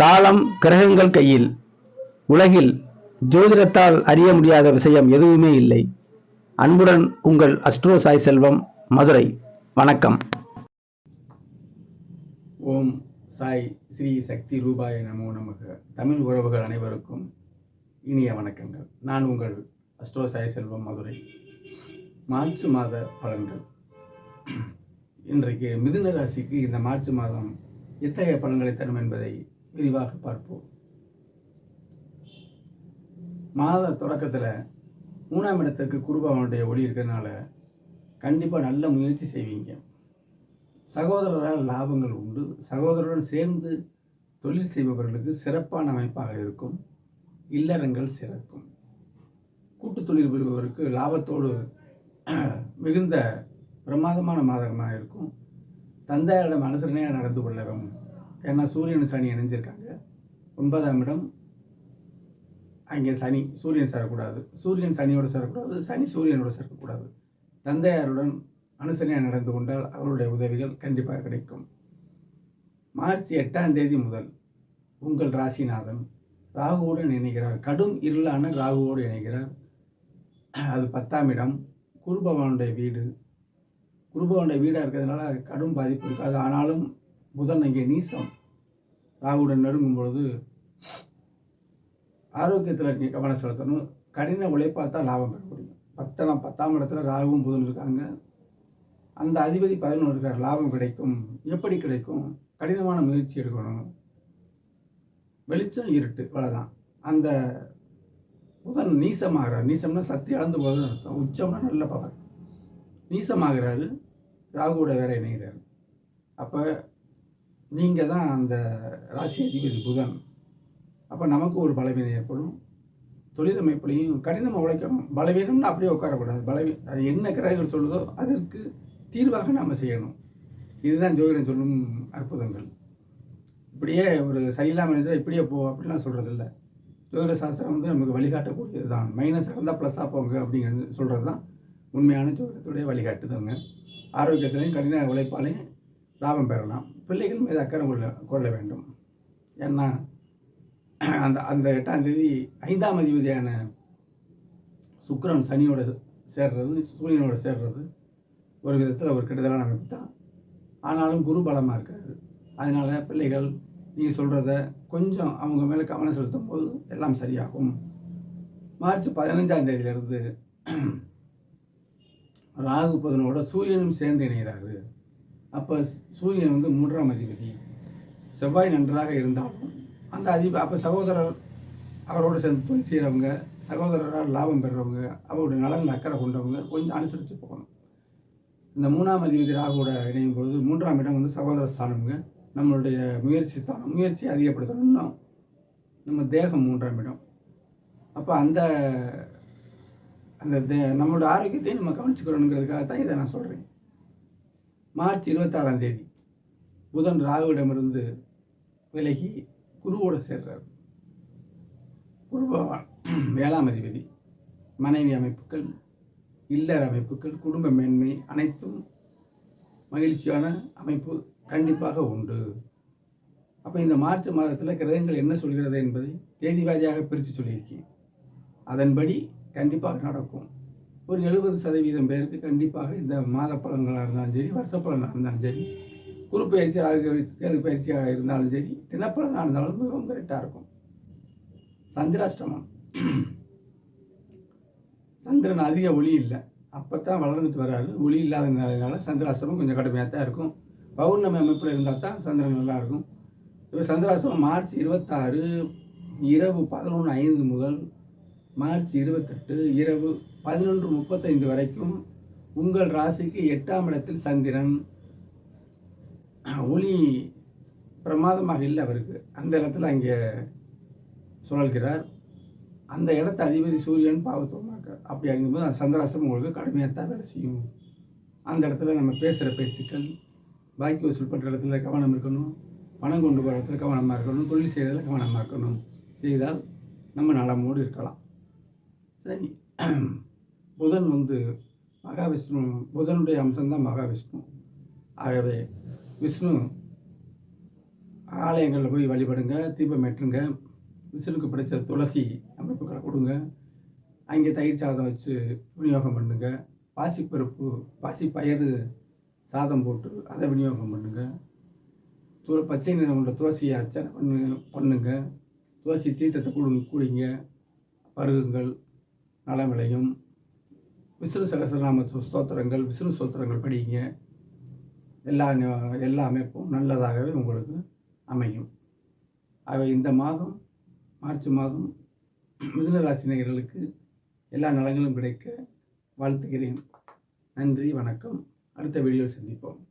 காலம் கிரகங்கள் கையில் உலகில் ஜோதிடத்தால் அறிய முடியாத விஷயம் எதுவுமே இல்லை. அன்புடன் உங்கள் அஸ்ட்ரோ சாய் செல்வம் மதுரை. வணக்கம். ஓம் சாய் ஸ்ரீ சக்தி ரூபாய நமோ நமக. தமிழ் உறவுகள் அனைவருக்கும் இனிய வணக்கங்கள். நான் உங்கள் அஸ்ட்ரோ சாய் செல்வம் மதுரை. மார்ச் மாத பலன்கள். இன்றைக்கு மிதுன ராசிக்கு இந்த மார்ச் மாதம் எத்தகைய பலன்களை தரும் என்பதை விரிவாக பார்ப்போம். மாத தொடக்கத்தில் மூணாம் இடத்திற்கு குருபவனுடைய ஒளி இருக்கிறதுனால கண்டிப்பாக நல்ல முயற்சி செய்வீங்க. சகோதரரால் லாபங்கள் உண்டு. சகோதரருடன் சேர்ந்து தொழில் செய்பவர்களுக்கு சிறப்பான அமைப்பாக இருக்கும். இல்லறங்கள் சிறக்கும். கூட்டு தொழில் புரிபவருக்கு லாபத்தோடு மிகுந்த பிரமாதமான மாதமாக இருக்கும். தந்தையரிடம் அனுசரணையாக நடந்து கொள்ளவும் ஏன்னா சூரியன் சனி இணைஞ்சிருக்காங்க. ஒன்பதாம் இடம் அங்கே சனி சூரியன் சேரக்கூடாது. சூரியன் சனியோடு சேரக்கூடாது சனி சூரியனோடு சேர்க்கக்கூடாது தந்தையாருடன் அனுசரணையாக நடந்து கொண்டால் அவருடைய உதவிகள் கண்டிப்பாக கிடைக்கும். மார்ச் எட்டாம் தேதி முதல் உங்கள் ராசிநாதன் ராகுவோடு இணைகிறார். கடும் இருளான ராகுவோடு இணைகிறார். அது பத்தாம் இடம். குருபவனுடைய வீடு. குருபவனுடைய வீடாக இருக்கிறதுனால கடும் பாதிப்பு இருக்காது. ஆனாலும் புதன் அங்கே நீசம். ராகுடன் நெருங்கும் பொழுது ஆரோக்கியத்தில் நீங்கள் கவனம் செலுத்தணும். கடின உழைப்பால் தான் லாபம் பெற முடியும். பத்தாம் பத்தாம் இடத்துல ராகுவும் புதன் இருக்காங்க. அந்த அதிபதி பதினொன்று இருக்கார். லாபம் கிடைக்கும். எப்படி கிடைக்கும்? கடினமான முயற்சி எடுக்கணும். வெளிச்சம் இருட்டு இவ்வளோதான் அந்த புதன் நீசமாகிறார். நீசம்னா சக்தி அளந்து போதுன்னு அர்த்தம். உச்சம்னா நல்ல பவர். நீசமாகிறாரு. ராகுவோட வேற இணைகிறார். அப்போ நீங்கள் தான் அந்த ராசி அதிபதி புதன். அப்போ நமக்கு ஒரு பலவீனம் ஏற்படும். தொழில் அமைப்புலையும் கடினமாக உழைக்கணும் பலவீனம்னு அப்படியே உட்காரக்கூடாது. பலவீ அது என்ன கிரகங்கள் சொல்லுதோ அதற்கு தீர்வாக நாம் செய்யணும். இதுதான் ஜோதிடம் சொல்லும் அற்புதங்கள். இப்படியே ஒரு சரியில்லாமல் இருந்தால் இப்படியே போ அப்படிலாம் சொல்கிறது இல்லை ஜோதிட சாஸ்திரம் வந்து நமக்கு வழிகாட்டக்கூடியது தான் மைனஸ் இருந்தால் ப்ளஸ்ஸாக போங்க அப்படிங்கிறது சொல்கிறது தான் உண்மையான ஜோதிடத்துடைய வழிகாட்டுதல்ங்க. ஆரோக்கியத்திலையும் கடின உழைப்பாலையும் லாபம் பெறலாம். பிள்ளைகள் மீது அக்கறை கொள்ள கொள்ள வேண்டும். ஏன்னா அந்த அந்த எட்டாம் தேதி ஐந்தாம் அதிபதியான சுக்கரன் சனியோட சேர்றது சூரியனோட சேர்றது ஒரு விதத்தில் ஒரு கெடுதலான அமைப்பு தான் ஆனாலும் குரு பலமாக இருக்காரு. அதனால் பிள்ளைகள் நீங்கள் சொல்கிறத கொஞ்சம் அவங்க மேலே கவனம் செலுத்தும் போது எல்லாம் சரியாகும். மார்ச் பதினஞ்சாம் தேதியிலிருந்து ராகு புதனோட சூரியனும் சேர்ந்து இணைகிறாரு. அப்போ சூரியன் வந்து மூன்றாம் அதிபதி. செவ்வாய் நன்றாக இருந்தாலும் அந்த அதிப அப்போ சகோதரர் அவரோடு சேர்ந்து தொழில் செய்கிறவங்க சகோதரரால் லாபம் பெறுறவங்க அவருடைய நலனில் அக்கறை கொண்டவங்க கொஞ்சம் அனுசரித்து போகணும். இந்த மூணாம் அதிபதி ராகுவோட இணையும் பொழுது மூன்றாம் இடம் வந்து சகோதர ஸ்தானம்ங்க. நம்மளுடைய முயற்சி ஸ்தானம் முயற்சி அதிகப்படுத்தணும்னா நம்ம தேகம் மூன்றாம் இடம். அப்போ அந்த அந்த தே நம்மளோட ஆரோக்கியத்தையும் நம்ம கவனிச்சுக்கிறோங்கிறதுக்காக தான் இதை நான் சொல்கிறேன் மார்ச் இருபத்தாறாம் தேதி புதன் ராகுவிடமிருந்து விலகி குருவோடு சேர்றார். குரு பகவான் வேளாண் அதிபதி மனைவி அமைப்புகள் இல்லற அமைப்புகள் குடும்ப மேன்மை அனைத்தும் மகிழ்ச்சியான அமைப்பு கண்டிப்பாக உண்டு. அப்போ இந்த மார்ச் மாதத்தில் கிரகங்கள் என்ன சொல்கிறது என்பதை தேதி வாரியாக பிரித்து சொல்லியிருக்கேன். அதன்படி கண்டிப்பாக நடக்கும். ஒரு எழுபது சதவீதம் பேருக்கு கண்டிப்பாக இந்த மாத பழங்களாக இருந்தாலும் சரி வருஷ பலனாக இருந்தாலும் சரி குரு பயிற்சியாக கேது பயிற்சியாக இருந்தாலும் சரி தினப்பலனாக இருந்தாலும் மிகவும் கரெக்டாக இருக்கும். சந்திராஷ்டமம். சந்திரன் அதிக ஒளி இல்லை. அப்போ தான் வளர்ந்துட்டு வராரு. ஒளி இல்லாதனால சந்திராஷ்டமம் கொஞ்சம் கடுமையாக தான் இருக்கும். பௌர்ணமி அமைப்பில் இருந்தால் தான் சந்திரன் நல்லா இருக்கும். இப்போ சந்திராஷ்டமம் மார்ச் இருபத்தாறு இரவு பதினொன்று ஐந்து முதல் மார்ச் இருபத்தெட்டு இரவு பதினொன்று முப்பத்தைந்து வரைக்கும் உங்கள் ராசிக்கு எட்டாம் இடத்தில் சந்திரன். ஒளி பிரமாதமாக இல்லை அவருக்கு. அந்த இடத்துல அங்கே சுழல்கிறார். அந்த இடத்த அதிபதி சூரியன் பாவத்துவமாக்கார் அப்படி அப்படிங்கும்போது அந்த சந்திராசம் உங்களுக்கு கடுமையாக தான் வேலை செய்யும். அந்த இடத்துல நம்ம பேசுகிற பேச்சுக்கள் பாக்கி வசூல் பண்ணுற இடத்துல கவனம் இருக்கணும். பணம் கொண்டு போகிற இடத்துல கவனமாக இருக்கணும். தொழில் செய்கிறதுல கவனமாக இருக்கணும். செய்தால் நம்ம நலமோடு இருக்கலாம். சரி புதன் வந்து மகாவிஷ்ணு புதனுடைய அம்சம்தான் மகாவிஷ்ணு. ஆகவே விஷ்ணு ஆலயங்களில் போய் வழிபடுங்க தீபம் ஏற்றுங்க விஷ்ணுக்கு பிடிச்ச துளசி அமைப்புகளை கொடுங்க. அங்கே தயிர் சாதம் வச்சு விநியோகம் பண்ணுங்க. பாசிப்பருப்பு பாசி பயிறு சாதம் போட்டு அதை விநியோகம் பண்ணுங்க. துள பச்சை நிறம் உள்ள துளசியை அர்ச்சனை பண்ணு பண்ணுங்க. துளசி தீர்த்தத்தை குடு குடிங்க. பருகுங்கள் நலம் விளையும் விஷ்ணு சகசரநாம ஸ்தோத்திரங்கள் விஷ்ணு ஸ்தோத்திரங்கள் படிங்க. எல்லா ந- எல்லா அமைப்பும் நல்லதாகவே உங்களுக்கு அமையும். ஆகவே இந்த மாதம் மார்ச் மாதம் மிதுன ராசினியர்களுக்கு எல்லா நலங்களும் கிடைக்க வாழ்த்துகிறேன். நன்றி வணக்கம். அடுத்த வீடியோவில் சந்திப்போம்.